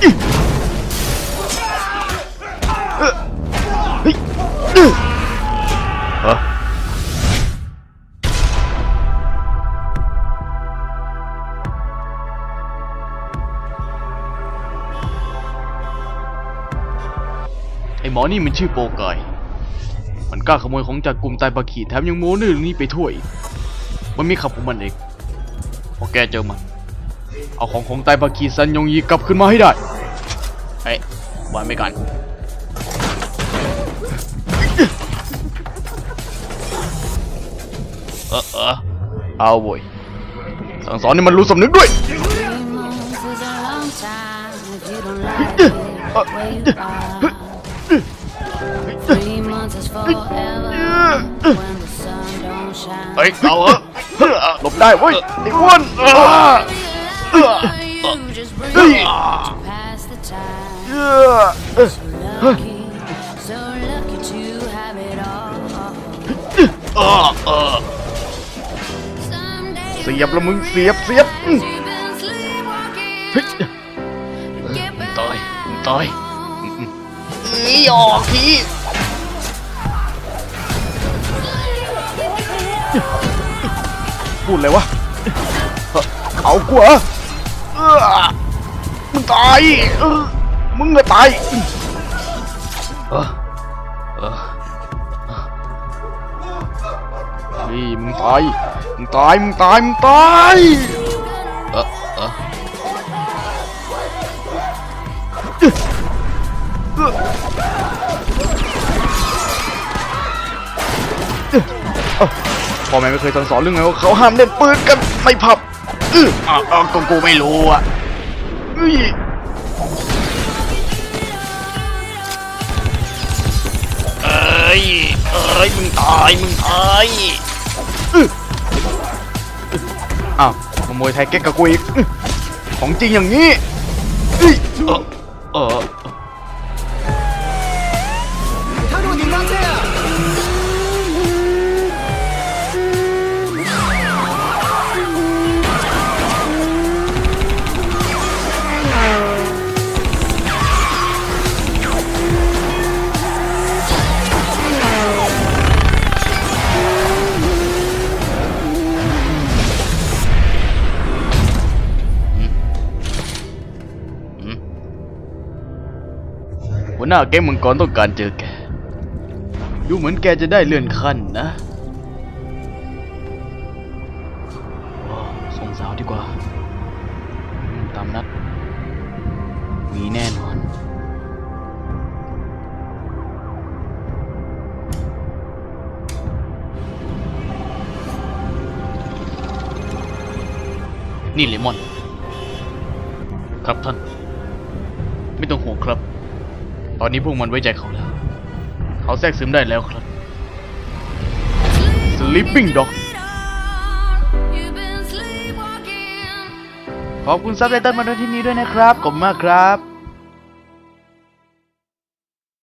ไอหมอนี่มันชื่อโปกายมันกล้าขโมยของจากกลุ่มตายปาขีแถมยังโม้เนื้องนี้ไปถ้วยมันมีขับของมันเอง พอแกเจอมัน เอาของของตายปาขีซันยงยีกลับขึ้นมาให้ได้ เฮ้ยบอลไปก่อนเออเออเอาโว้ยสั่งสอนนี่มันรู้สำนึกด้วยเฮ้ยเอาเหรอหลบได้เว้ยไอ้อ้วน เออ You just bring it to pass the time. เออเออ So lucky, so lucky to have it all. เออเออ Someday เสียบละมึงเสียบเสียบอื้อ you've been sleepwalking. เฮ้ย Get back ตายตายนี่ออกทีพูดเลยวะเอากูเหร ออมึงตายเออมึงก็ตายเออเออเฮ้ยมึงตาย มึงตาย มึงตาย มึงตาย เออเออพ่อแม่ไม่เคยสั่งสอนเรื่องไงว่าเขาห้ามเล่นปืนกันในผับ อื้ออ้าวอ้าวก็กูไม่รู้อะอุ้ยเอ้ย เอ้ย มึงตาย มึงตายอื้ออ้าวขโมยไทยเก๊กกับกูอีกอื้อของจริงอย่างนี้อื้อเออเออ หัวหน้าแก๊งมังกรต้องการเจอแก ดูเหมือนแกจะได้เลื่อนขั้นนะโอ้ส่งสาวดีกว่าอืมตามนัด มีแน่นอนนี่เลมอน ครับท่าน ไม่ต้องห่วงครับ ตอนนี้พวกมันไว้ใจเขาแล้ว เขาแทรกซึมได้แล้วครับ Sleeping Dog ขอบคุณซับไตเติลมาด้วยที่นี้ด้วยนะครับ ขอบคุณมากครับ